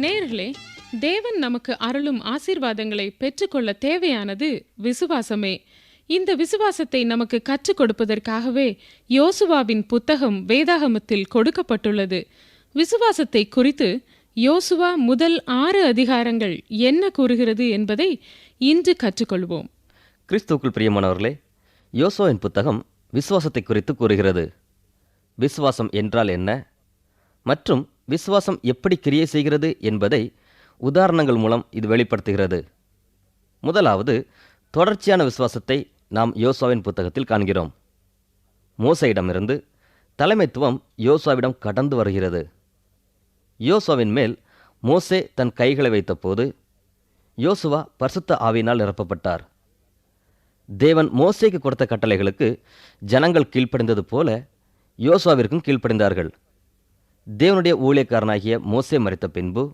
நேர்களே தேவன் நமக்கு அருளும் ஆசீர்வாதங்களை பெற்றுக்கொள்ள தேவையானது விசுவாசமே. இந்த விசுவாசத்தை நமக்கு கற்றுக் கொடுப்பதற்காகவே யோசுவாவின் புத்தகம் வேதாகமத்தில் கொடுக்கப்பட்டுள்ளது. விசுவாசத்தை குறித்து யோசுவா முதல் ஆறு அதிகாரங்கள் என்ன கூறுகிறது என்பதை இன்று கற்றுக்கொள்வோம். கிறிஸ்துக்குள் பிரியமானவர்களே யோசுவாவின் புத்தகம் விசுவாசத்தை குறித்து கூறுகிறது. விசுவாசம் என்றால் என்ன? மற்றும் விசுவாசம் எப்படி கிரியை செய்கிறது என்பதை உதாரணங்கள் மூலம் இது வெளிப்படுத்துகிறது. முதலாவது தொடர்ச்சியான விசுவாசத்தை நாம் யோசுவாவின் புத்தகத்தில் காண்கிறோம். மோசையிடமிருந்து தலைமைத்துவம் யோசுவாவிடம் கடந்து வருகிறது. யோசுவாவின் மேல் மோசே தன் கைகளை வைத்தபோது யோசுவா பரிசுத்த ஆவியினால் நிரப்பப்பட்டார். தேவன் மோசேக்கு கொடுத்த கட்டளைகளுக்கு ஜனங்கள் கீழ்ப்படிந்தது போல யோசுவாவிற்கும் கீழ்ப்படிந்தார்கள். தேவனுடைய ஊழியக்காரனாகிய மோசே மறித்த பின்பு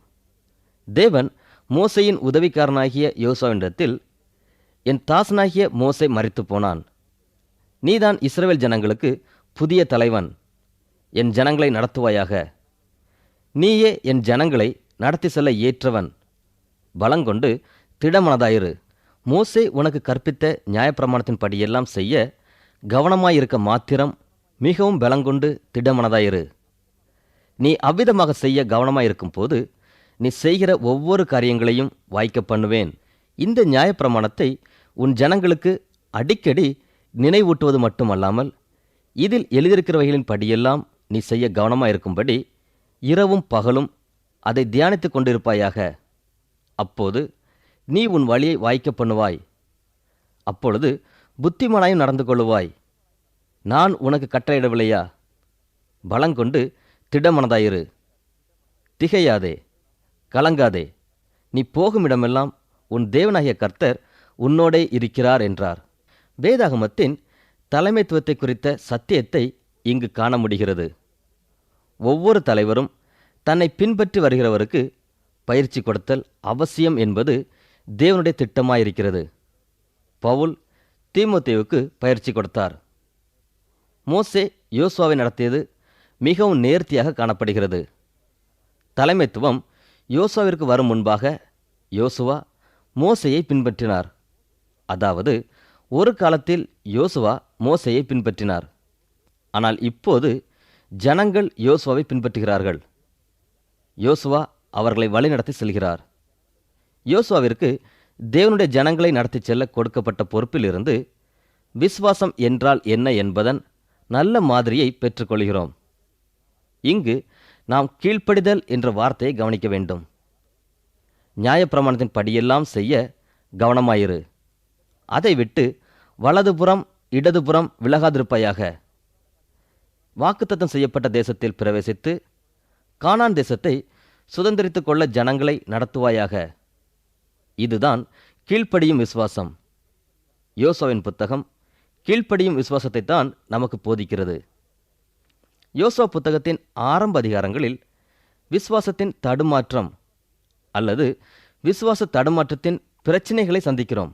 தேவன் மோசையின் உதவிக்காரனாகிய யோசுவாவினிடத்தில் என் தாசனாகிய மோசை மறித்து போனான். நீதான் இஸ்ரவேல் ஜனங்களுக்கு புதிய தலைவன். என் ஜனங்களை நடத்துவாயாக. நீயே என் ஜனங்களை நடத்தி செல்ல ஏற்றவன். பலங்கொண்டு திடமனதாயிரு. மோசே உனக்கு கற்பித்த நியாயப்பிரமாணத்தின் படியெல்லாம் செய்ய கவனமாயிருக்க மாத்திரம் மிகவும் பலங்கொண்டு திடமனதாயிரு. நீ அவ்விதமாக செய்ய கவனமாயிருக்கும் போது நீ செய்கிற ஒவ்வொரு காரியங்களையும் வாய்க்க பண்ணுவேன். இந்த நியாயப்பிரமாணத்தை உன் ஜனங்களுக்கு அடிக்கடி நினைவூட்டுவது மட்டுமல்லாமல் இதில் எழுதியிருக்கிறவைகளின் படியெல்லாம் நீ செய்ய கவனமாயிருக்கும்படி இரவும் பகலும் அதை தியானித்துக் கொண்டிருப்பாயாக. அப்போது நீ உன் வழியை வாய்க்க பண்ணுவாய். அப்பொழுது புத்திமானாயும் நடந்து கொள்ளுவாய். நான் உனக்கு கட்டளையிடவில்லையா? பலங்கொண்டு திடமனதாயிரு. திகையாதே கலங்காதே நீ போகும் இடமெல்லாம் உன் தேவனாகிய கர்த்தர் உன்னோடே இருக்கிறார் என்றார். வேதாகமத்தின் தலைமைத்துவத்தை குறித்த சத்தியத்தை இங்கு காண முடிகிறது. ஒவ்வொரு தலைவரும் தன்னை பின்பற்றி வருகிறவருக்கு பயிற்சி கொடுத்தல் அவசியம் என்பது தேவனுடைய திட்டமாயிருக்கிறது. பவுல் தீமோத்தேவுக்கு பயிற்சி கொடுத்தார். மோசே யோசுவாவை நடத்தியது மிகவும் நேர்த்தியாக காணப்படுகிறது. தலைமைத்துவம் யோசுவாவிற்கு வரும் முன்பாக யோசுவா மோசையை பின்பற்றினார். அதாவது ஒரு காலத்தில் யோசுவா மோசையை பின்பற்றினார். ஆனால் இப்போது ஜனங்கள் யோசுவாவை பின்பற்றுகிறார்கள். யோசுவா அவர்களை வழிநடத்தி செல்கிறார். யோசுவாவிற்கு தேவனுடைய ஜனங்களை நடத்தி செல்ல கொடுக்கப்பட்ட பொறுப்பிலிருந்து விசுவாசம் என்றால் என்ன என்பதன் நல்ல மாதிரியை பெற்றுக்கொள்கிறோம். இங்கு நாம் கீழ்ப்படிதல் என்ற வார்த்தையை கவனிக்க வேண்டும். நியாயப்பிரமாணத்தின் படியெல்லாம் செய்ய கவனமாயிரு. அதை விட்டு வலதுபுறம் இடதுபுறம் விலகாதிருப்பாயாக. வாக்குத்தத்தம் செய்யப்பட்ட தேசத்தில் பிரவேசித்து கானான் தேசத்தை சுதந்திரித்துக் கொள்ள ஜனங்களை நடத்துவாயாக. இதுதான் கீழ்ப்படியும் விசுவாசம். யோசோவின் புத்தகம் கீழ்ப்படியும் விசுவாசத்தை தான் நமக்கு போதிக்கிறது. யோசுவா புத்தகத்தின் ஆரம்ப அதிகாரங்களில் விசுவாசத்தின் தடுமாற்றம் அல்லது விசுவாச தடுமாற்றத்தின் பிரச்சினைகளை சந்திக்கிறோம்.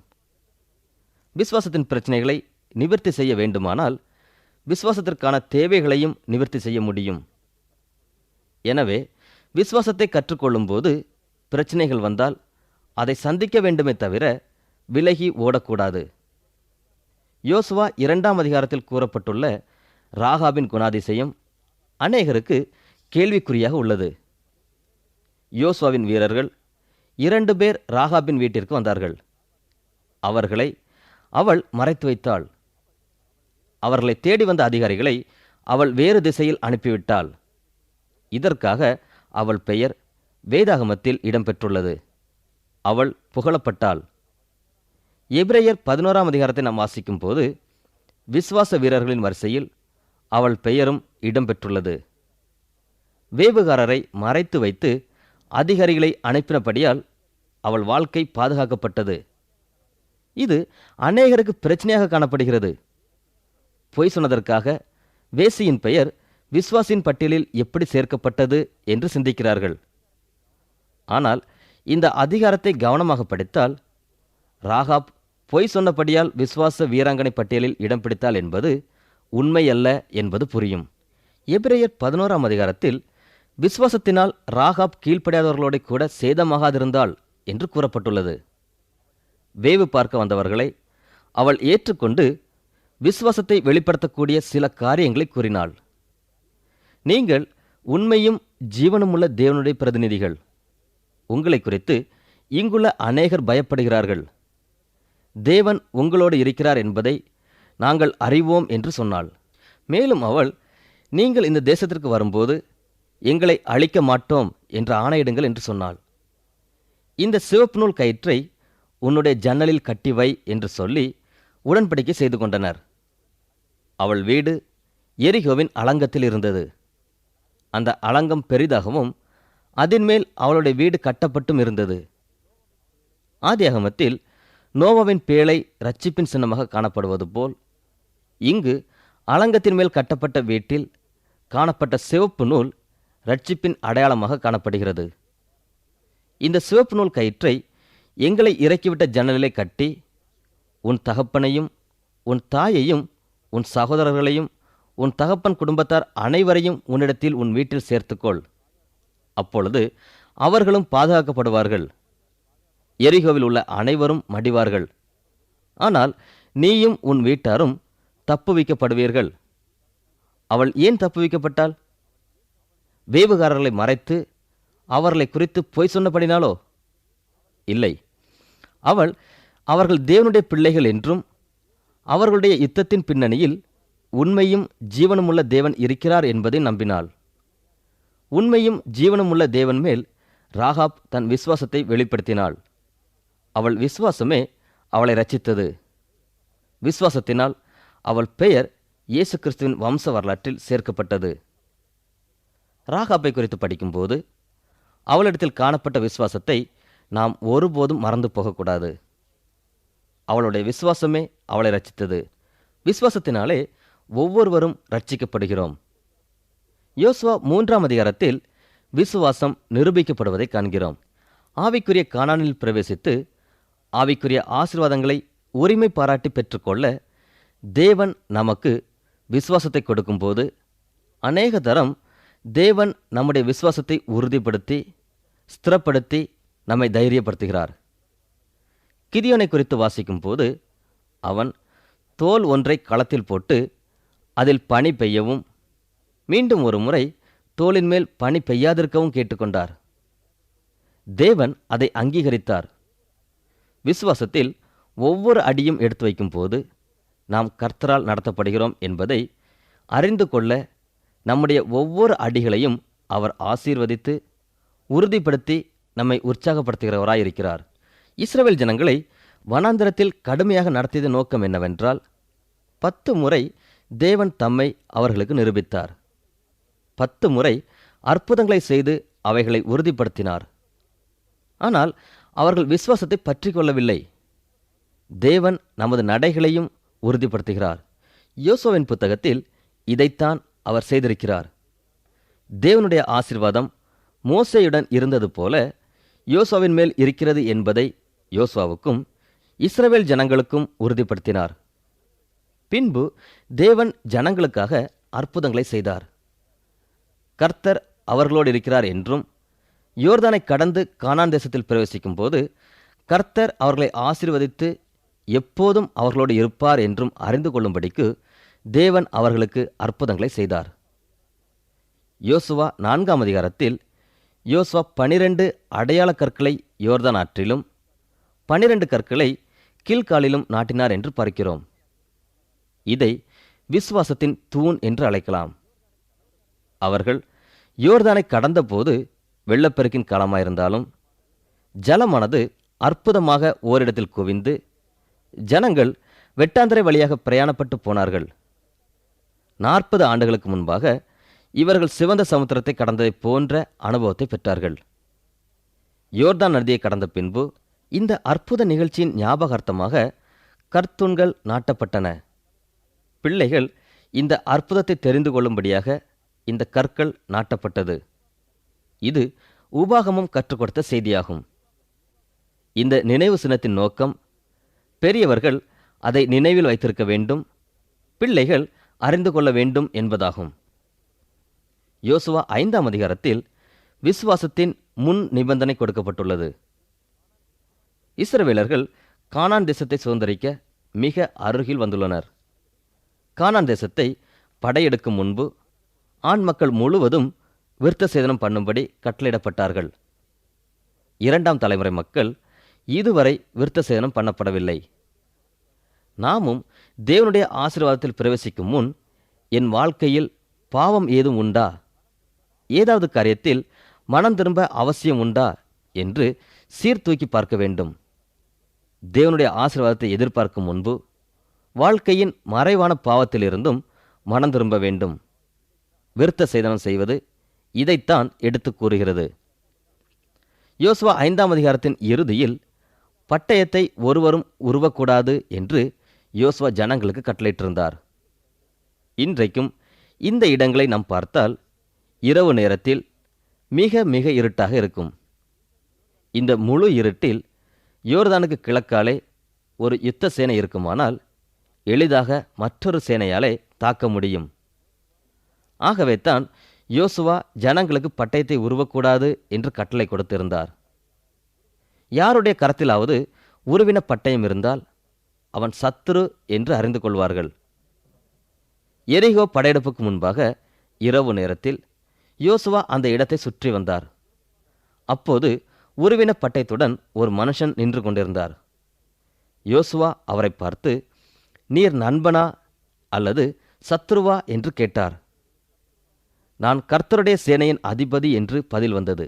விசுவாசத்தின் பிரச்சனைகளை நிவர்த்தி செய்ய வேண்டுமானால் விசுவாசத்திற்கான தேவைகளையும் நிவர்த்தி செய்ய முடியும். எனவே விசுவாசத்தை கற்றுக்கொள்ளும்போது பிரச்சனைகள் வந்தால் அதை சந்திக்க வேண்டுமே தவிர விலகி ஓடக்கூடாது. யோசுவா இரண்டாம் அதிகாரத்தில் கூறப்பட்டுள்ள ராகாவின் குணாதிசயம் அநேகருக்கு கேள்விக்குறியாக உள்ளது. யோசுவாவின் வீரர்கள் இரண்டு பேர் ராகாபின் வீட்டிற்கு வந்தார்கள். அவர்களை அவள் மறைத்து வைத்தாள். அவர்களை தேடி வந்த அதிகாரிகளை அவள் வேறு திசையில் அனுப்பிவிட்டாள். இதற்காக அவள் பெயர் வேதாகமத்தில் இடம்பெற்றுள்ளது. அவள் புகழப்பட்டாள். எபிரேயர் பதினோராம் அதிகாரத்தை நாம் வாசிக்கும் போது விசுவாச வீரர்களின் வரிசையில் அவள் பெயரும் இடம்பெற்றுள்ளது. வேவுகாரரை மறைத்து வைத்து அதிகாரிகளை அனுப்பினபடியால் அவள் வாழ்க்கை பாதுகாக்கப்பட்டது. இது அநேகருக்கு பிரச்சனையாக காணப்படுகிறது. பொய் சொன்னதற்காக வேசியின் பெயர் விஸ்வாசின் பட்டியலில் எப்படி சேர்க்கப்பட்டது என்று சிந்திக்கிறார்கள். ஆனால் இந்த அதிகாரத்தை கவனமாக படித்தால் ராகாப் பொய் சொன்னபடியால் விஸ்வாச வீராங்கனை பட்டியலில் இடம் பிடித்தாள் என்பது உண்மையல்ல என்பது புரியும். எபிரேயர் பதினோராம் அதிகாரத்தில் விசுவாசத்தினால் ராகாப் கீழ்ப்படியாதவர்களோட கூட சேதமாகாதிருந்தாள் என்று கூறப்பட்டுள்ளது. வேவு பார்க்க வந்தவர்களை அவள் ஏற்றுக்கொண்டு விசுவாசத்தை வெளிப்படுத்தக்கூடிய சில காரியங்களை கூறினாள். நீங்கள் உண்மையும் ஜீவனுமுள்ள தேவனுடைய பிரதிநிதிகள். உங்களை குறித்து இங்குள்ள அநேகர் பயப்படுகிறார்கள். தேவன் உங்களோடு இருக்கிறார் என்பதை நாங்கள் அறிவோம் என்று சொன்னாள். மேலும் அவள் நீங்கள் இந்த தேசத்திற்கு வரும்போது எங்களை அழிக்க மாட்டோம் என்று ஆணையிடுங்கள் என்று சொன்னாள். இந்த சிவப்பு நூல் கயிற்றை உன்னுடைய ஜன்னலில் கட்டி வை என்று சொல்லி உடன்படிக்கை செய்து கொண்டனர். அவள் வீடு எரிகோவின் அலங்கத்தில் இருந்தது. அந்த அலங்கம் பெரிதாகவும் அதன்மேல் அவளுடைய வீடு கட்டப்பட்டும் இருந்தது. ஆதியாகமத்தில் நோவாவின் பேழை ரட்சிப்பின் சின்னமாக காணப்படுவது போல் இங்கு அலங்கத்தின் மேல் கட்டப்பட்ட வீட்டில் காணப்பட்ட சிவப்பு நூல் ரட்சிப்பின் அடையாளமாக காணப்படுகிறது. இந்த சிவப்பு நூல் கயிற்றை எங்களை இறக்கிவிட்ட ஜன்னலிலே கட்டி உன் தகப்பனையும் உன் தாயையும் உன் சகோதரர்களையும் உன் தகப்பன் குடும்பத்தார் அனைவரையும் உன்னிடத்தில் உன் வீட்டில் சேர்த்துக்கொள். அப்பொழுது அவர்களும் பாதுகாக்கப்படுவார்கள். எரிகோவில் உள்ள அனைவரும் மடிவார்கள். ஆனால் நீயும் உன் வீட்டாரும் தப்புவிக்கப்படுவீர்கள் அவள் ஏன் தப்புவிக்கப்பட்டாள் வேவுகாரர்களை மறைத்து அவர்களை குறித்து பொய் சொன்னபடினாலோ? இல்லை. அவள் அவர்கள் தேவனுடைய பிள்ளைகள் என்றும் அவர்களுடைய யுத்தத்தின் பின்னணியில் உண்மையும் ஜீவனமுள்ள தேவன் இருக்கிறார் என்பதை நம்பினாள். உண்மையும் ஜீவனமுள்ள தேவன் மேல் ராகாப் தன் விசுவாசத்தை வெளிப்படுத்தினாள். அவள் விசுவாசமே அவளை ரச்சித்தது விசுவாசத்தினால் அவள் பெயர் இயேசு கிறிஸ்துவின் வம்ச வரலாற்றில் சேர்க்கப்பட்டது. ராகாப்பை குறித்து படிக்கும்போது அவளிடத்தில் காணப்பட்ட விசுவாசத்தை நாம் ஒருபோதும் மறந்து போகக்கூடாது. அவளுடைய விசுவாசமே அவளை ரச்சித்தது விசுவாசத்தினாலே ஒவ்வொருவரும் ரட்சிக்கப்படுகிறோம் யோசுவா மூன்றாம் அதிகாரத்தில் விசுவாசம் நிரூபிக்கப்படுவதை காண்கிறோம். ஆவிக்குரிய காணானில் பிரவேசித்து ஆவிக்குரிய ஆசீர்வாதங்களை உரிமை பாராட்டி பெற்றுக்கொள்ள தேவன் நமக்கு விசுவாசத்தை கொடுக்கும்போது அநேக தரம் தேவன் நம்முடைய விசுவாசத்தை உறுதிப்படுத்தி ஸ்திரப்படுத்தி நம்மை தைரியப்படுத்துகிறார். கிதியோனை குறித்து வாசிக்கும் போது அவன் தோல் ஒன்றை களத்தில் போட்டு அதில் பனி பெய்யவும் மீண்டும் ஒரு முறை தோளின் மேல் பனி பெய்யாதிருக்கவும் கேட்டுக்கொண்டார். தேவன் அதை அங்கீகரித்தார். விசுவாசத்தில் ஒவ்வொரு அடியும் எடுத்து வைக்கும்போது நாம் கர்த்தரால் நடத்தப்படுகிறோம் என்பதை அறிந்து கொள்ள நம்முடைய ஒவ்வொரு அடிகளையும் அவர் ஆசீர்வதித்து உறுதிப்படுத்தி நம்மை உற்சாகப்படுத்துகிறவராயிருக்கிறார். இஸ்ரவேல் ஜனங்களை வனாந்திரத்தில் கடுமையாக நடத்தியது நோக்கம் என்னவென்றால் பத்து முறை தேவன் தம்மை அவர்களுக்கு நிரூபித்தார். பத்து முறை அற்புதங்களை செய்து அவைகளை உறுதிப்படுத்தினார். ஆனால் அவர்கள் விசுவாசத்தை பற்றி கொள்ளவில்லை தேவன் நமது நடைகளையும் உறுதிப்படுத்துகிறார். யோசோவின் புத்தகத்தில் இதைத்தான் அவர் செய்திருக்கிறார். தேவனுடைய ஆசிர்வாதம் மோசையுடன் இருந்தது போல யோசோவின் மேல் இருக்கிறது என்பதை யோசுவாவுக்கும் இஸ்ரவேல் ஜனங்களுக்கும் உறுதிப்படுத்தினார். பின்பு தேவன் ஜனங்களுக்காக அற்புதங்களை செய்தார். கர்த்தர் அவர்களோடு இருக்கிறார் என்றும் யோர்தானை கடந்து கானான் தேசத்தில் பிரவேசிக்கும் போது கர்த்தர் அவர்களை ஆசீர்வதித்து எப்போதும் அவர்களோடு இருப்பார் என்றும் அறிந்து கொள்ளும்படிக்கு தேவன் அவர்களுக்கு அற்புதங்களை செய்தார். யோசுவா நான்காம் அதிகாரத்தில் யோசுவா பனிரெண்டு அடையாள கற்களை யோர்தான் ஆற்றிலும் பனிரெண்டு கற்களை கீழ்காலிலும் நாட்டினார் என்று பார்க்கிறோம். இதை விசுவாசத்தின் தூண் என்று அழைக்கலாம். அவர்கள் யோர்தானை கடந்தபோது வெள்ளப்பெருக்கின் காலமாயிருந்தாலும் ஜலமானது அற்புதமாக ஓரிடத்தில் குவிந்து ஜனங்கள் வெட்டாந்தரை வழியாக பிரயாணப்பட்டு போனார்கள். நாற்பது ஆண்டுகளுக்கு முன்பாக இவர்கள் சிவந்த சமுத்திரத்தை கடந்ததைப் போன்ற அனுபவத்தை பெற்றார்கள். யோர்தான் நதியை கடந்த பின்பு இந்த அற்புத நிகழ்ச்சியின் ஞாபகார்த்தமாக கர்த்தூண்கள் நாட்டப்பட்டன. பிள்ளைகள் இந்த அற்புதத்தை தெரிந்து கொள்ளும்படியாக இந்த கற்கள் நாட்டப்பட்டது. இது உபாகமும் கற்றுக் கொடுத்த செய்தியாகும். இந்த நினைவு சின்னத்தின் நோக்கம் பெரியவர்கள் அதை நினைவில் வைத்திருக்க வேண்டும் பிள்ளைகள் அறிந்து கொள்ள வேண்டும் என்பதாகும். யோசுவா ஐந்தாம் அதிகாரத்தில் விசுவாசத்தின் முன் நிபந்தனை கொடுக்கப்பட்டுள்ளது. இஸ்ரவேலர்கள் கானான் தேசத்தை சுதந்திரிக்க மிக அருகில் வந்துள்ளனர். கானான் தேசத்தை படையெடுக்கும் முன்பு ஆண் மக்கள் முழுவதும் விருத்த சேதனம் பண்ணும்படி கட்டளையிடப்பட்டார்கள். இரண்டாம் தலைமுறை மக்கள் இதுவரை விருத்த சேதனம் பண்ணப்படவில்லை. நாமும் தேவனுடைய ஆசீர்வாதத்தில் பிரவேசிக்கும் முன் என் வாழ்க்கையில் பாவம் ஏதும் உண்டா? ஏதாவது காரியத்தில் மனம் திரும்ப அவசியம் உண்டா? என்று சீர்தூக்கி பார்க்க வேண்டும். தேவனுடைய ஆசீர்வாதத்தை எதிர்பார்க்கும் முன்பு வாழ்க்கையின் மறைவான பாவத்திலிருந்தும் மனம் திரும்ப வேண்டும். விருத்த சேதனம் செய்வது இதைத்தான் எடுத்துக் கூறுகிறது. யோசுவா ஐந்தாம் அதிகாரத்தின் இறுதியில் பட்டயத்தை ஒருவரும் உருவக்கூடாது என்று யோசுவா ஜனங்களுக்கு கட்டளையிட்டிருந்தார். இன்றைக்கும் இந்த இடங்களை நாம் பார்த்தால் இரவு நேரத்தில் மிக மிக இருட்டாக இருக்கும். இந்த முழு இருட்டில் யோர்தானுக்கு கிழக்காலே ஒரு யுத்த சேனை இருக்குமானால் எளிதாக மற்றொரு சேனையாலே தாக்க முடியும். ஆகவே தான் யோசுவா ஜனங்களுக்கு பட்டயத்தை உருவக்கூடாது என்று கட்டளை கொடுத்திருந்தார். யாருடைய கரத்திலாவது உருவின பட்டயம் இருந்தால் அவன் சத்துரு என்று அறிந்து கொள்வார்கள். எரிகோ படையெடுப்புக்கு முன்பாக இரவு நேரத்தில் யோசுவா அந்த இடத்தை சுற்றி வந்தார். அப்போது உருவின பட்டயத்துடன் ஒரு மனுஷன் நின்று கொண்டிருந்தார். யோசுவா அவரை பார்த்து நீர் நண்பனா அல்லது சத்ருவா? என்று கேட்டார். நான் கர்த்தருடைய சேனையின் அதிபதி என்று பதில் வந்தது.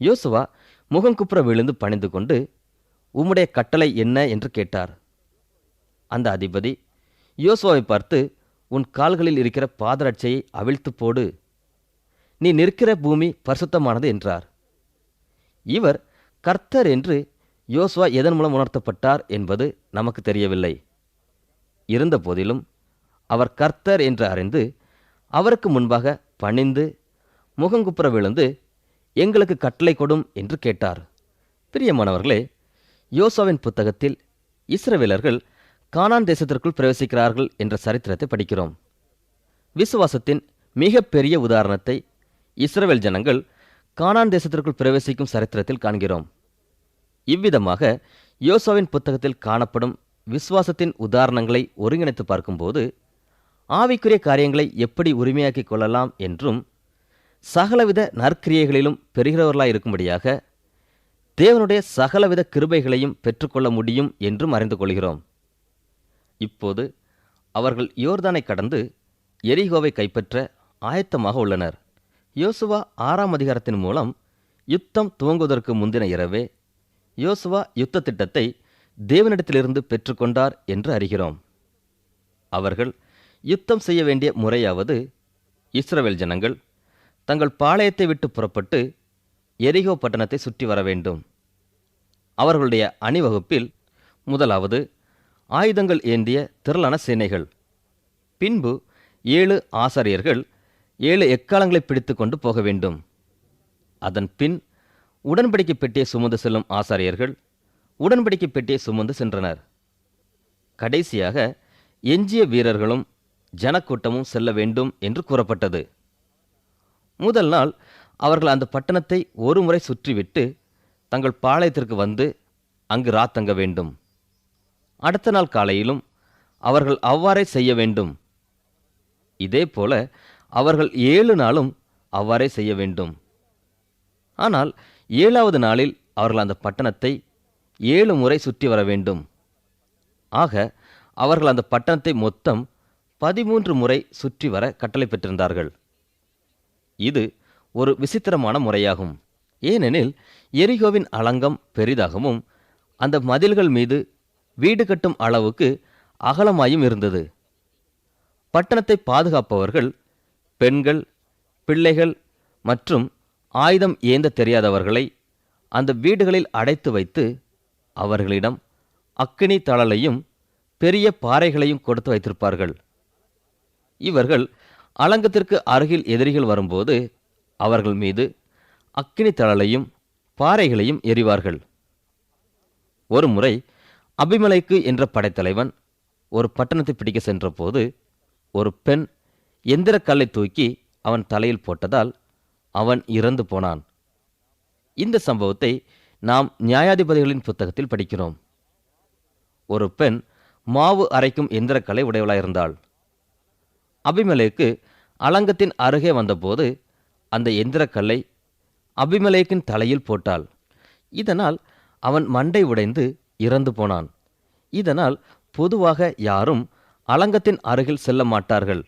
யோசுவா முகங்குப்புற விழுந்து பணிந்து கொண்டு உம்முடைய கட்டளை என்ன? என்று கேட்டார். அந்த அதிபதி யோசுவாவை பார்த்து உன் கால்களில் இருக்கிற பாதரட்சையை அவிழ்த்து போடு. நீ நிற்கிற பூமி பரிசுத்தமானது என்றார். இவர் கர்த்தர் என்று யோசுவா எதன் மூலம் உணர்த்தப்பட்டார்? என்பது நமக்கு தெரியவில்லை. இருந்தபோதிலும் அவர் கர்த்தர் என்று அறிந்து அவருக்கு முன்பாக பணிந்து முகங்குப்புற விழுந்து எங்களுக்கு கட்டளை கொடும் என்று கேட்டார். பிரியமானவர்களே யோசாவின் புத்தகத்தில் இஸ்ரவேலர்கள் கானான் தேசத்திற்குள் பிரவேசிக்கிறார்கள் என்ற சரித்திரத்தை படிக்கிறோம். விசுவாசத்தின் மிக பெரிய உதாரணத்தை இஸ்ரவேல் ஜனங்கள் கானான் தேசத்திற்குள் பிரவேசிக்கும் சரித்திரத்தில் காண்கிறோம். இவ்விதமாக யோசாவின் புத்தகத்தில் காணப்படும் விசுவாசத்தின் உதாரணங்களை ஒருங்கிணைத்து பார்க்கும்போது ஆவிக்குரிய காரியங்களை எப்படி உரிமையாக்கிக் கொள்ளலாம் என்றும் சகலவித நற்கிரியைகளிலும் பெறுகிறவர்களாய் இருக்கும்படியாக தேவனுடைய சகலவித கிருபைகளையும் பெற்றுக்கொள்ள முடியும் என்றும் அறிந்து கொள்கிறோம். இப்போது அவர்கள் யோர்தானை கடந்து எரிகோவை கைப்பற்ற ஆயத்தமாக உள்ளனர். யோசுவா ஆறாம் அதிகாரத்தின் மூலம் யுத்தம் துவங்குவதற்கு முந்தின இரவே யோசுவா யுத்த திட்டத்தை தேவனிடத்திலிருந்து பெற்றுக்கொண்டார் என்று அறிகிறோம். அவர்கள் யுத்தம் செய்ய வேண்டிய முறையாவது இஸ்ரவேல் ஜனங்கள் தங்கள் பாளையத்தை விட்டு புறப்பட்டு எரிகோ பட்டணத்தை சுற்றி வர வேண்டும். அவர்களுடைய அணிவகுப்பில் முதலாவது ஆயுதங்கள் ஏந்திய திரளான சேனைகள். பின்பு ஏழு ஆசாரியர்கள் ஏழு எக்காலங்களை பிடித்து கொண்டு போக வேண்டும். அதன் பின் உடன்படிக்கை பெட்டியை சுமந்து செல்லும் ஆசாரியர்கள் உடன்படிக்கை பெட்டியை சுமந்து சென்றனர். கடைசியாக எஞ்சிய வீரர்களும் ஜனக்கூட்டமும் செல்ல வேண்டும் என்று கூறப்பட்டது. முதல் நாள் அவர்கள் அந்த பட்டணத்தை ஒரு முறை சுற்றிவிட்டு தங்கள் பாளையத்திற்கு வந்து அங்கு ராத்தங்க வேண்டும். அடுத்த நாள் காலையிலும் அவர்கள் அவ்வாறே செய்ய வேண்டும். இதேபோல அவர்கள் ஏழு நாளும் அவ்வாறே செய்ய வேண்டும். ஆனால் ஏழாவது நாளில் அவர்கள் அந்த பட்டணத்தை ஏழு முறை சுற்றி வர வேண்டும். ஆக அவர்கள் அந்த பட்டணத்தை மொத்தம் பதிமூன்று முறை சுற்றி வர கட்டளை பெற்றிருந்தார்கள். இது ஒரு விசித்திரமான முறையாகும். ஏனெனில் எரிகோவின் அலங்கம் பெரிதாகவும் அந்த மதில்கள் மீது வீடு கட்டும் அளவுக்கு அகலமாயும் இருந்தது. பட்டணத்தை பாதுகாப்பவர்கள் பெண்கள் பிள்ளைகள் மற்றும் ஆயுதம் ஏந்த தெரியாதவர்களை அந்த வீடுகளில் அடைத்து வைத்து அவர்களிடம் அக்கினி தளலையும் பெரிய பாறைகளையும் கொடுத்து வைத்திருப்பார்கள். இவர்கள் அலங்கத்திற்கு அருகில் எதிரிகள் வரும்போது அவர்கள் மீது அக்கினி தழலையும் பாறைகளையும் எறிவார்கள். ஒரு முறை அபிமலைக்கு என்ற படைத்தலைவன் ஒரு பட்டணத்தை பிடிக்க சென்றபோது ஒரு பெண் எந்திரக்கல்லை தூக்கி அவன் தலையில் போட்டதால் அவன் இறந்து போனான். இந்த சம்பவத்தை நாம் நியாயாதிபதிகளின் புத்தகத்தில் படிக்கிறோம். ஒரு பெண் மாவு அரைக்கும் எந்திரக்கலை உடையவளாயிருந்தாள். அபிமலேக்கு அலங்கத்தின் அருகே வந்தபோது அந்த எந்திரக்கல்லை அபிமலேக்கின் தலையில் போட்டாள். இதனால் அவன் மண்டை உடைந்து இறந்து போனான். இதனால் பொதுவாக யாரும் அலங்கத்தின் அருகில் செல்ல மாட்டார்கள்.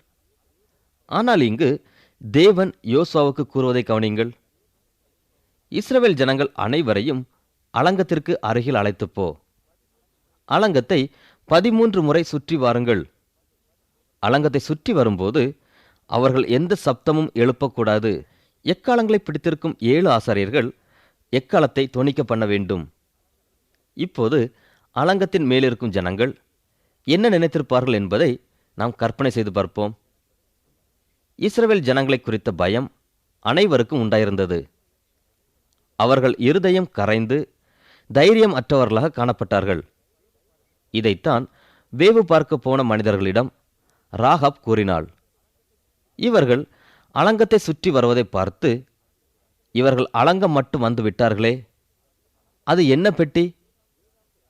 ஆனால் இங்கு தேவன் யோசுவாவுக்கு கூறுவதை கவனியுங்கள். இஸ்ரவேல் ஜனங்கள் அனைவரையும் அலங்கத்திற்கு அருகில் அழைத்துப் போ. அலங்கத்தை பதிமூன்று முறை சுற்றி வாருங்கள். அலங்கத்தை சுற்றி வரும்போது அவர்கள் எந்த சப்தமும் எழுப்பக்கூடாது. எக்காலங்களை பிடித்திருக்கும் ஏழு ஆசாரியர்கள் எக்காலத்தை தொனிக்க பண்ண வேண்டும்? இப்போது அலங்கத்தின் மேலிருக்கும் ஜனங்கள் என்ன நினைத்திருப்பார்கள் என்பதை நாம் கற்பனை செய்து பார்ப்போம். இஸ்ரேல் ஜனங்களை குறித்த பயம் அனைவருக்கும் உண்டாயிருந்தது. அவர்கள் இருதயம் கரைந்து தைரியம் அற்றவர்களாக காணப்பட்டார்கள். இதைத்தான் வேவு பார்க்க போன மனிதர்களிடம் ராகப் கூறினாள் இவர்கள் அலங்கத்தை சுற்றி வருவதை பார்த்து இவர்கள் அலங்கம் மட்டும் வந்து விட்டார்களே அது என்ன பெட்டி?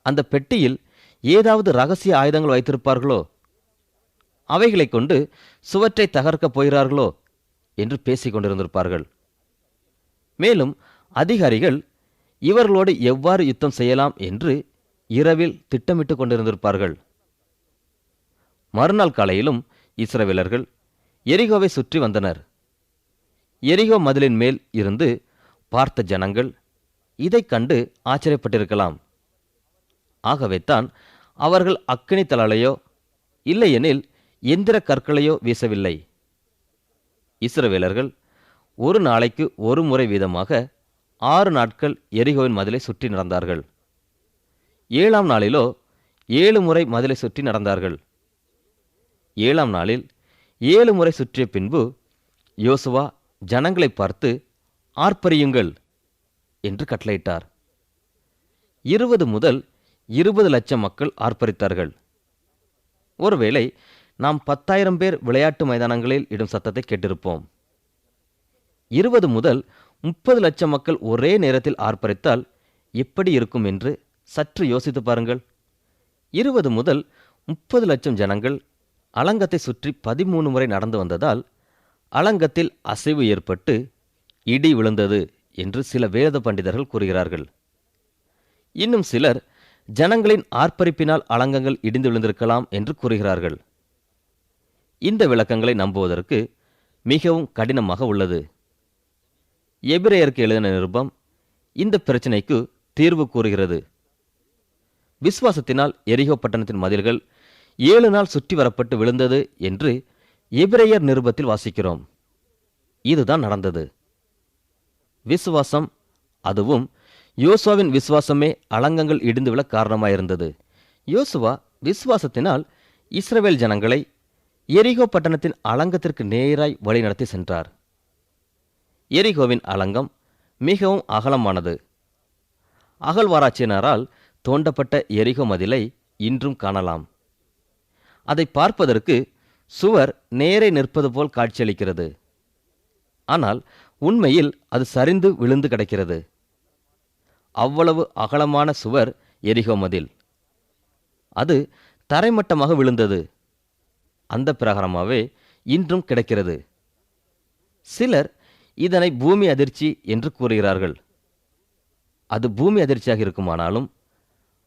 அந்த பெட்டியில் ஏதாவது ரகசிய ஆயுதங்கள் வைத்திருப்பார்களோ? அவைகளைக் கொண்டு சுவற்றை தகர்க்கப் போகிறார்களோ? என்று பேசிக்கொண்டிருந்திருப்பார்கள் மேலும் அதிகாரிகள் இவர்களோடு எவ்வாறு யுத்தம் செய்யலாம்? என்று இரவில் திட்டமிட்டு கொண்டிருந்திருப்பார்கள். மறுநாள் காலையிலும் இஸ்ரவேலர்கள் எரிகோவை சுற்றி வந்தனர். எரிகோ மதிலின் மேல் இருந்து பார்த்த ஜனங்கள் இதைக் கண்டு ஆச்சரியப்பட்டிருக்கலாம். ஆகவேத்தான் அவர்கள் அக்கினி தழலையோ இல்லையெனில் எந்திர கற்களையோ வீசவில்லை. இஸ்ரவேலர்கள் ஒரு நாளைக்கு ஒரு முறை வீதமாக ஆறு நாட்கள் எரிகோவின் மதிலை சுற்றி நடந்தார்கள். ஏழாம் நாளிலோ ஏழு முறை மதிலை சுற்றி நடந்தார்கள். ஏழாம் நாளில் ஏழு முறை சுற்றிய பின்பு யோசுவா ஜனங்களை பார்த்து ஆர்ப்பரியுங்கள் என்று கட்டளையிட்டார். இருபது முதல் இருபது லட்சம் மக்கள் ஆர்ப்பரித்தார்கள். ஒருவேளை நாம் பத்தாயிரம் பேர் விளையாட்டு மைதானங்களில் இடும் சத்தத்தை கேட்டிருப்போம். இருபது முதல் முப்பது லட்சம் மக்கள் ஒரே நேரத்தில் ஆர்ப்பரித்தால் எப்படி இருக்கும் என்று சற்று யோசித்து பாருங்கள். இருபது முதல் முப்பது லட்சம் ஜனங்கள் அலங்கத்தை சுற்றி பதிமூணு முறை நடந்து வந்ததால் அலங்கத்தில் அசைவு ஏற்பட்டு இடி விழுந்தது என்று சில வேத பண்டிதர்கள் கூறுகிறார்கள். இன்னும் சிலர் ஜனங்களின் ஆர்ப்பரிப்பினால் அலங்கங்கள் இடிந்து விழுந்திருக்கலாம் என்று கூறுகிறார்கள். இந்த விளக்கங்களை நம்புவதற்கு மிகவும் கடினமாக உள்ளது. எபிரேயருக்கு எழுதின நிருபம் இந்த பிரச்சனைக்கு தீர்வு கூறுகிறது. விசுவாசத்தினால் எரிகோ பட்டணத்தின் மதில்கள் ஏழு நாள் சுற்றி வரப்பட்டு விழுந்தது என்று எபிரேயர் நிருபத்தில் வாசிக்கிறோம். இதுதான் நடந்தது. விசுவாசம் அதுவும் யோசுவாவின் விசுவாசமே அலங்கங்கள் இடிந்து விழ காரணமாயிருந்தது. யோசுவா விசுவாசத்தினால் இஸ்ரவேல் ஜனங்களை எரிகோ பட்டணத்தின் அலங்கத்திற்கு நேராய் வழிநடத்தி சென்றார். எரிகோவின் அலங்கம் மிகவும் அகலமானது. அகழ்வாராய்ச்சியினரால் தோண்டப்பட்ட எரிகோ மதிலை இன்றும் காணலாம். அதை பார்ப்பதற்கு சுவர் நேரே நிற்பது போல் காட்சியளிக்கிறது. ஆனால் உண்மையில் அது சரிந்து விழுந்து கிடக்கிறது. அவ்வளவு அகலமான சுவர் எரிகோமதில் அது தரைமட்டமாக விழுந்தது. அந்த பிரகாரமாகவே இன்றும் கிடக்கிறது. சிலர் இதனை பூமி அதிர்ச்சி என்று கூறுகிறார்கள். அது பூமி அதிர்ச்சியாக இருக்குமானாலும்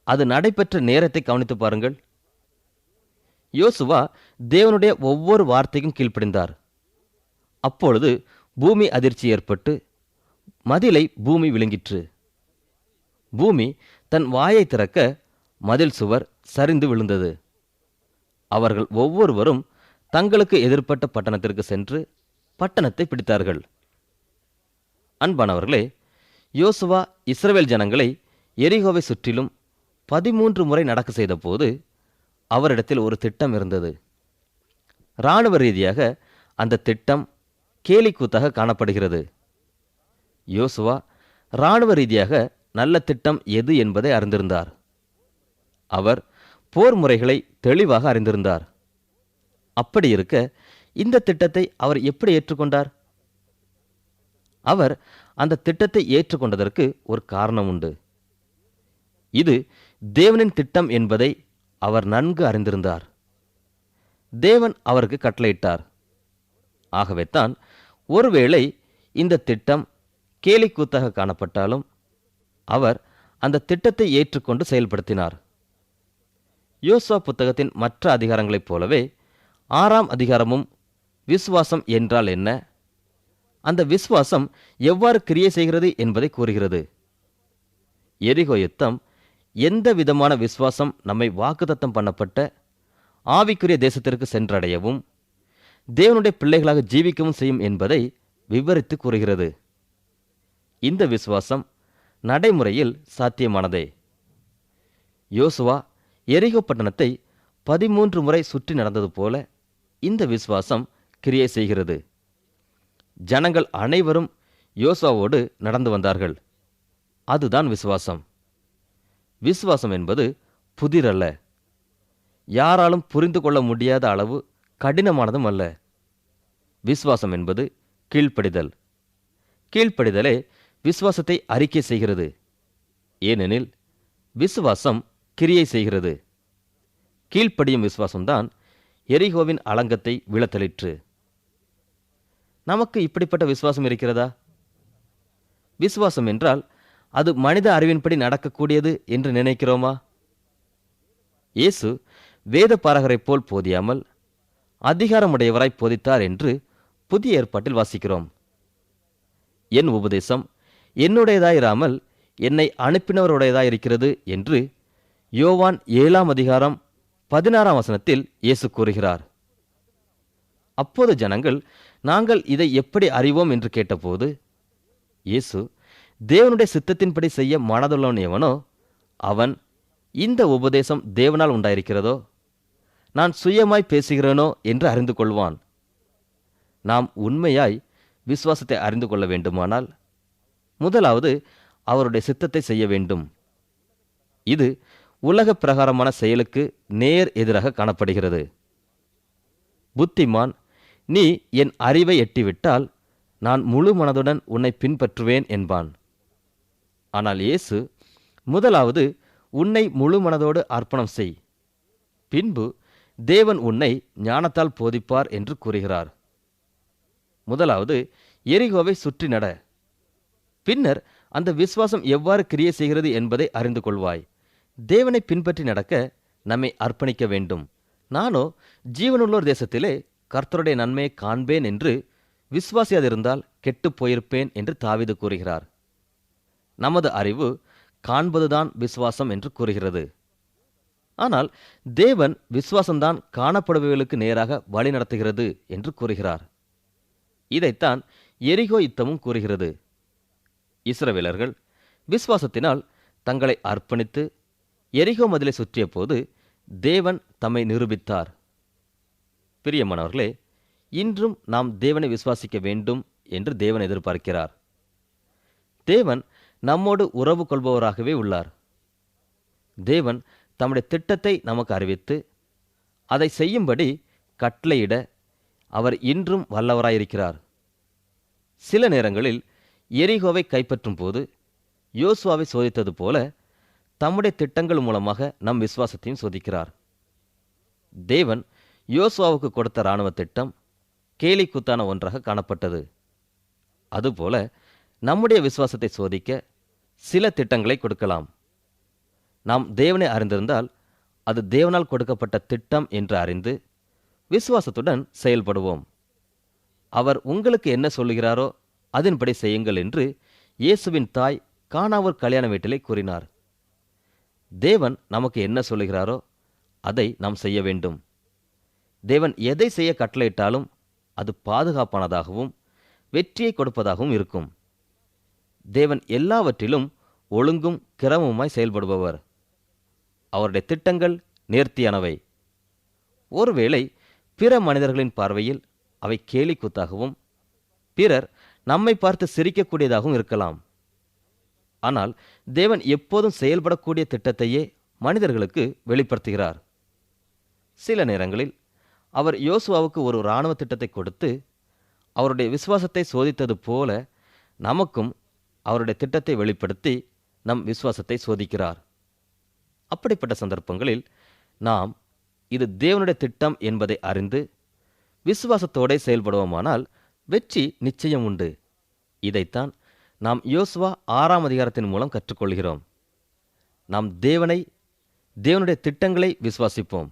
அது நடைபெற்ற நேரத்தை கவனித்து பாருங்கள். யோசுவா தேவனுடைய ஒவ்வொரு வார்த்தைக்கும் கீழ்ப்படிந்தார். அப்பொழுது பூமி அதிர்ச்சி ஏற்பட்டு மதிலை பூமி விழுங்கிற்று. பூமி தன் வாயை திறக்க மதில் சுவர் சரிந்து விழுந்தது. அவர்கள் ஒவ்வொருவரும் தங்களுக்கு எதிர்ப்பட்ட பட்டணத்திற்கு சென்று பட்டணத்தை பிடித்தார்கள். அன்பானவர்களே யோசுவா இஸ்ரவேல் ஜனங்களை எரிகோவை சுற்றிலும் பதிமூன்று முறை நடக்க செய்தபோது அவரிடத்தில் ஒரு திட்டம் இருந்தது. இராணுவ ரீதியாக அந்த திட்டம் கேலிக்கூத்தாக காணப்படுகிறது. யோசுவா இராணுவ ரீதியாக நல்ல திட்டம் எது என்பதை அறிந்திருந்தார். அவர் போர் முறைகளை தெளிவாக அறிந்திருந்தார். அப்படி இருக்க இந்த திட்டத்தை அவர் எப்படி ஏற்றுக்கொண்டார்? அவர் அந்த திட்டத்தை ஏற்றுக்கொண்டதற்கு ஒரு காரணம் உண்டு. இது தேவனின் திட்டம் என்பதை அவர் நன்கு அறிந்திருந்தார். தேவன் அவருக்கு கட்டளையிட்டார். ஆகவேத்தான் ஒருவேளை இந்த திட்டம் கேலிக்கூத்தாக காணப்பட்டாலும் அவர் அந்த திட்டத்தை ஏற்றுக்கொண்டு செயல்படுத்தினார். யோசுவா புத்தகத்தின் மற்ற அதிகாரங்களைப் போலவே ஆறாம் அதிகாரமும் விசுவாசம் என்றால் என்ன? அந்த விசுவாசம் எவ்வாறு கிரியை செய்கிறது என்பதை கூறுகிறது. எரிகோ யுத்தம் எந்த விதமான விசுவாசம் நம்மை வாக்குதத்தம் பண்ணப்பட்ட ஆவிக்குரிய தேசத்திற்கு சென்றடையவும் தேவனுடைய பிள்ளைகளாக ஜீவிக்கவும் செய்யும் என்பதை விவரித்து கூறுகிறது. இந்த விசுவாசம் நடைமுறையில் சாத்தியமானதே. யோசுவா எரிகோ பட்டணத்தை பதிமூன்று முறை சுற்றி நடந்தது போல இந்த விசுவாசம் கிரியை செய்கிறது. ஜனங்கள் அனைவரும் யோசுவாவோடு நடந்து வந்தார்கள். அதுதான் விசுவாசம். விசுவாசம் என்பது புதிரல்ல. யாராலும் புரிந்து கொள்ள முடியாத அளவு கடினமானதும் அல்ல. விசுவாசம் என்பது கீழ்ப்படிதல். கீழ்ப்படிதலே விசுவாசத்தை அறிக்கை செய்கிறது. ஏனெனில் விசுவாசம் கிரியை செய்கிறது. கீழ்ப்படியும் விசுவாசம்தான் எரிகோவின் அலங்கத்தை விழத்தளிற்று நமக்கு இப்படிப்பட்ட விசுவாசம் இருக்கிறதா? விசுவாசம் என்றால் அது மனித அறிவின்படி நடக்கக்கூடியது என்று நினைக்கிறோமா? இயேசு வேத பாரகரைப் போல் போதியாமல் அதிகாரமுடையவராய் போதித்தார் என்று புதிய ஏற்பாட்டில் வாசிக்கிறோம். என் உபதேசம் என்னுடையதாயிராமல் என்னை அனுப்பினவருடையதாயிருக்கிறது என்று யோவான் ஏழாம் அதிகாரம் பதினாறாம் வசனத்தில் இயேசு கூறுகிறார். அப்போது ஜனங்கள் நாங்கள் இதை எப்படி அறிவோம்? என்று கேட்டபோது இயேசு தேவனுடைய சித்தத்தின்படி செய்ய மனதுள்ளவன் எவனோ அவன் இந்த உபதேசம் தேவனால் உண்டாயிருக்கிறதோ நான் சுயமாய் பேசுகிறேனோ என்று அறிந்து கொள்வான் நாம் உண்மையாய் விசுவாசத்தை அறிந்து கொள்ள வேண்டுமானால் முதலாவது அவருடைய சித்தத்தை செய்ய வேண்டும். இது உலக பிரகாரமான செயலுக்கு நேர் எதிராக காணப்படுகிறது. புத்திமான் நீ என் அறிவை எட்டிவிட்டால் நான் முழு மனதுடன் உன்னை பின்பற்றுவேன் என்பான். ஆனால் இயேசு முதலாவது உன்னை முழு மனதோடு அர்ப்பணம் செய். பின்பு தேவன் உன்னை ஞானத்தால் போதிப்பார் என்று கூறுகிறார். முதலாவது எரிகோவை சுற்றி நட. பின்னர் அந்த விசுவாசம் எவ்வாறு கிரியை செய்கிறது என்பதை அறிந்து கொள்வாய். தேவனை பின்பற்றி நடக்க நம்மை அர்ப்பணிக்க வேண்டும். நானோ ஜீவனுள்ளோர் தேசத்திலே கர்த்தருடைய நன்மையை காண்பேன் என்று விசுவாசியாதிருந்தால் கெட்டுப் போயிருப்பேன் என்று தாவிது கூறுகிறார். நமது அறிவு காண்பதுதான் விசுவாசம் என்று கூறுகிறது. ஆனால் தேவன் விசுவாசம்தான் காணப்படுபவர்களுக்கு நேராக வழி நடத்துகிறது என்று கூறுகிறார். இதைத்தான் எரிகோ யுத்தமும் கூறுகிறது. இஸ்ரவேலர்கள் விசுவாசத்தினால் தங்களை அர்ப்பணித்து எரிகோ மதிலை சுற்றிய போது தேவன் தம்மை நிரூபித்தார். பிரியமானவர்களே இன்றும் நாம் தேவனை விசுவாசிக்க வேண்டும் என்று தேவன் எதிர்பார்க்கிறார். தேவன் நம்மோடு உறவு கொள்பவராகவே உள்ளார். தேவன் தம்முடைய திட்டத்தை நமக்கு அறிவித்து அதை செய்யும்படி கட்டளையிட அவர் இன்றும் வல்லவராயிருக்கிறார். சில நேரங்களில் எரிகோவை கைப்பற்றும் போது யோசுவாவை சோதித்தது போல தம்முடைய திட்டங்கள் மூலமாக நம் விசுவாசத்தையும் சோதிக்கிறார். தேவன் யோசுவாவுக்கு கொடுத்த இராணுவ திட்டம் கேலி கூத்தான ஒன்றாக காணப்பட்டது. அதுபோல நம்முடைய விசுவாசத்தை சோதிக்க சில திட்டங்களை கொடுக்கலாம். நாம் தேவனை அறிந்திருந்தால் அது தேவனால் கொடுக்கப்பட்ட திட்டம் என்று அறிந்து விசுவாசத்துடன் செயல்படுவோம். அவர் உங்களுக்கு என்ன சொல்லுகிறாரோ அதன்படி செய்யுங்கள் என்று இயேசுவின் தாய் காணாவூர் கல்யாண வீட்டிலே கூறினார். தேவன் நமக்கு என்ன சொல்லுகிறாரோ அதை நாம் செய்ய வேண்டும். தேவன் எதை செய்ய கட்டளையிட்டாலும் அது பாதுகாப்பானதாகவும் வெற்றியை கொடுப்பதாகவும் இருக்கும். தேவன் எல்லாவற்றிலும் ஒழுங்கும் கிரமமாய் செயல்படுபவர். அவருடைய திட்டங்கள் நேர்த்தியானவை. ஒருவேளை பிற மனிதர்களின் பார்வையில் அவை கேலிக்கூத்தாகவும் பிறர் நம்மை பார்த்து சிரிக்கக்கூடியதாகவும் இருக்கலாம். ஆனால் தேவன் எப்போதும் செயல்படக்கூடிய திட்டத்தையே மனிதர்களுக்கு வெளிப்படுத்துகிறார். சில நேரங்களில் அவர் யோசுவாவுக்கு ஒரு இராணுவ திட்டத்தை கொடுத்து அவருடைய விசுவாசத்தை சோதித்தது போல நமக்கும் அவருடைய திட்டத்தை வெளிப்படுத்தி நம் விசுவாசத்தை சோதிக்கிறார். அப்படிப்பட்ட சந்தர்ப்பங்களில் நாம் இது தேவனுடைய திட்டம் என்பதை அறிந்து விசுவாசத்தோடே செயல்படுவோமானால் வெற்றி நிச்சயம் உண்டு. இதைத்தான் நாம் யோசுவா ஆறாம் அதிகாரத்தின் மூலம் கற்றுக்கொள்கிறோம். நாம் தேவனை தேவனுடைய திட்டங்களை விசுவாசிப்போம்.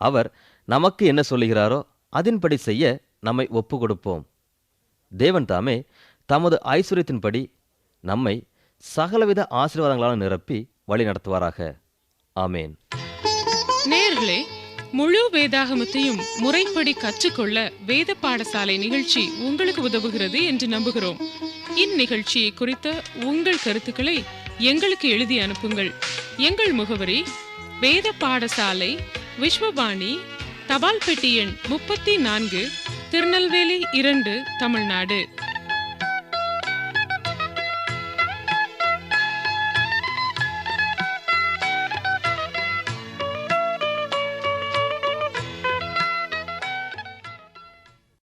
அவர் நமக்கு என்ன சொல்லுகிறாரோ அதன்படி செய்ய நம்மை ஒப்பு கொடுப்போம் தேவன் தாமே தமது ஐஸ்வர்யத்தின்படி நம்மை சகலவித ஆசீர்வாதங்களால் நிரப்பி வழி நடத்துவாராக. ஆமேன். நேர்களே முழு வேதாகமத்தையும் முறைப்படி கற்றுக்கொள்ள வேத பாடசாலை நிகழ்ச்சி உங்களுக்கு உதவுகிறது என்று நம்புகிறோம். இந்நிகழ்ச்சியை குறித்த உங்கள் கருத்துக்களை எங்களுக்கு எழுதி அனுப்புங்கள். எங்கள் முகவரி வேத பாடசாலை விஸ்வபாணி தபால் பெட்டி எண் முப்பத்தி நான்கு திருநெல்வேலி இரண்டு தமிழ்நாடு.